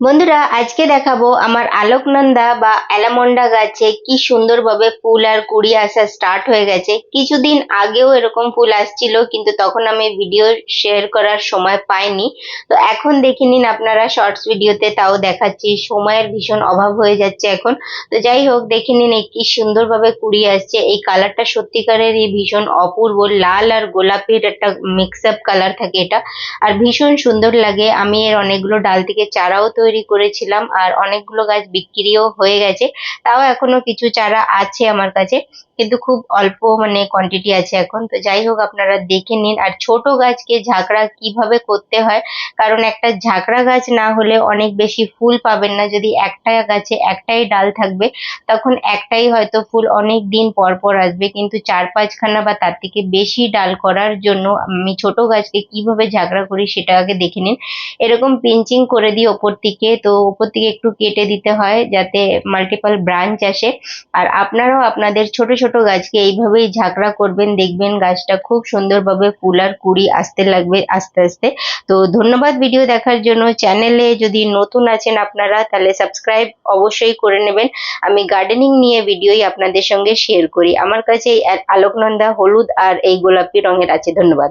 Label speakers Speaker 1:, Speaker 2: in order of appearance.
Speaker 1: বন্ধুরা, আজকে দেখাবো আমার আলোকনন্দা বা অ্যালামন্ডা গাছে কি সুন্দরভাবে ফুল আর কুড়ি আসা স্টার্ট হয়ে গেছে। কিছুদিন আগেও এরকম ফুল আসছিল, কিন্তু তখন আমি ভিডিও শেয়ার করার সময় পাইনি। তো এখন দেখে নিন আপনারা শর্টস ভিডিওতে তাও দেখাচ্ছি। সময়ের ভীষণ অভাব হয়ে যাচ্ছে এখন। তো যাই হোক, দেখে নিন কি সুন্দরভাবে কুড়ি আসছে। এই কালারটা সত্যিকারেরই ভীষণ অপূর্ব। লাল আর গোলাপির একটা মিক্স আপ কালার থাকে এটা। আর ভীষণ সুন্দর লাগে। আমি এর অনেকগুলো ডাল থেকে চারাও তৈরি করেছিলাম আর অনেকগুলো গাছ বিক্রিও হয়ে গেছে। তাও এখনও কিছু চারা আছে আমার কাছে, কিন্তু খুব অল্প মানে কোয়ান্টিটি আছে এখন। তো যাই হোক, আপনারা দেখে নিন। আর ছোট গাছকে ঝাঁকড়া কীভাবে করতে হয়? কারণ একটা ঝাঁকড়া গাছ না হলে অনেক বেশি ফুল পাবেন না। যদি একটা গাছে একটাই ডাল থাকবে, তখন একটাই হয়তো ফুল অনেক দিন পর পর আসবে। কিন্তু চার পাঁচখানা বা তার থেকে বেশি ডাল করার জন্য আমি ছোট গাছকে কীভাবে ঝাঁকড়া করি সেটা আগে দেখে নিন। এরকম পিঞ্চিং করে দিই ওপর থেকে তো উপর থেকে একটু কেটে দিতে হয় যাতে মাল্টিপল ব্রাঞ্চ আসে। আর আপনারাও আপনাদের ছোট ছোট গাছকে এইভাবেই ঝাঁকড়া করবেন, দেখবেন গাছটা খুব সুন্দরভাবে ফুল আর কুড়ি আসতে লাগবে, আস্তে আস্তে। তো ধন্যবাদ ভিডিও দেখার জন্য। চ্যানেলে যদি নতুন আছেন আপনারা, তাহলে সাবস্ক্রাইব অবশ্যই করে নেবেন। আমি গার্ডেনিং নিয়ে ভিডিওই আপনাদের সঙ্গে শেয়ার করি। আমার কাছে আলোকনন্দা হলুদ আর এই গোলাপি রঙের আছে। ধন্যবাদ।